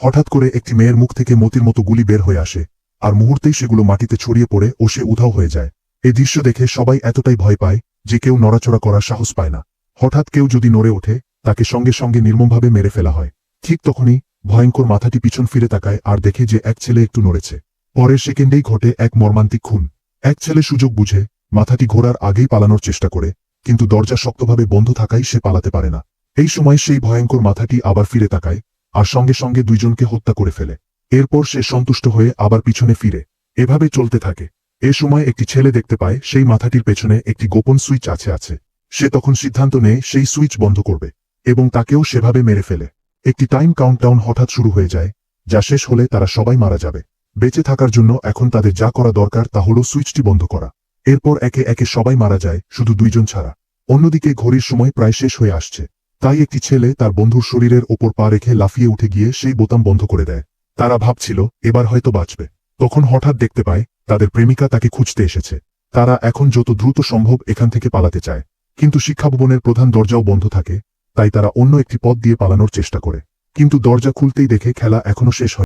হঠাৎ করে একটি মেয়ের মুখ থেকে মতির মতো গুলি বের হয়ে আসে, আর মুহূর্তেই সেগুলো মাটিতে ছড়িয়ে পড়ে ও সে উধাও হয়ে যায়। এই দৃশ্য দেখে সবাই এতটাই ভয় পায় যে কেউ নড়াচড়া করার সাহস পায় না। হঠাৎ কেউ যদি নড়ে ওঠে, তাকে সঙ্গে সঙ্গে নির্মমভাবে মেরে ফেলা হয়। ঠিক তখনই ভয়ঙ্কর মাথাটি পিছন ফিরে তাকায় আর দেখে যে এক ছেলে একটু নড়েছে। পরের সেকেন্ডেই ঘটে এক মর্মান্তিক খুন। এক ছেলে সুযোগ বুঝে মাথাটি ঘোরার আগেই পালানোর চেষ্টা করে, কিন্তু দরজা শক্তভাবে বন্ধ থাকায় সে পালাতে পারে না। এই সময় সেই ভয়ঙ্কর মাথাটি আবার ফিরে তাকায় আর সঙ্গে সঙ্গে দুইজনকে হত্যা করে ফেলে। এরপর সে সন্তুষ্ট হয়ে আবার পিছনে ফিরে। এভাবে চলতে থাকে। এ সময় একটি ছেলে দেখতে পায়, সেই মাথাটির পেছনে একটি গোপন সুইচ আছে আছে। সে তখন সিদ্ধান্ত নেয়, সেই সুইচ বন্ধ করবে এবং তাকেও সেভাবে মেরে ফেলে। একটি টাইম কাউন্টডাউন হঠাৎ শুরু হয়ে যায়, যা শেষ হলে তারা সবাই মারা যাবে। বেঁচে থাকার জন্য এখন তাদের যা করা দরকার তা হল সুইচটি বন্ধ করা। এরপর একে একে সবাই মারা যায়, শুধু দুইজন ছাড়া। অন্যদিকে ঘড়ির সময় প্রায় শেষ হয়ে আসছে। তাই একটি ছেলে তার বন্ধুর শরীরের ওপর পা রেখে লাফিয়ে উঠে গিয়ে সেই বোতাম বন্ধ করে দেয়। তারা ভাবছিল, এবার হয়তো বাঁচবে। তখন হঠাৎ দেখতে পায়, তাদের প্রেমিকা তাকে খুঁজতে এসেছে। তারা এখন যত দ্রুত সম্ভব এখান থেকে পালাতে চায়। কিন্তু শিক্ষা ভবনের প্রধান দরজাও বন্ধ থাকে, তাই তারা অন্য একটি পথ দিয়ে পালানোর চেষ্টা করে। কিন্তু দরজা খুলতেই দেখে খেলা এখনও শেষ হয়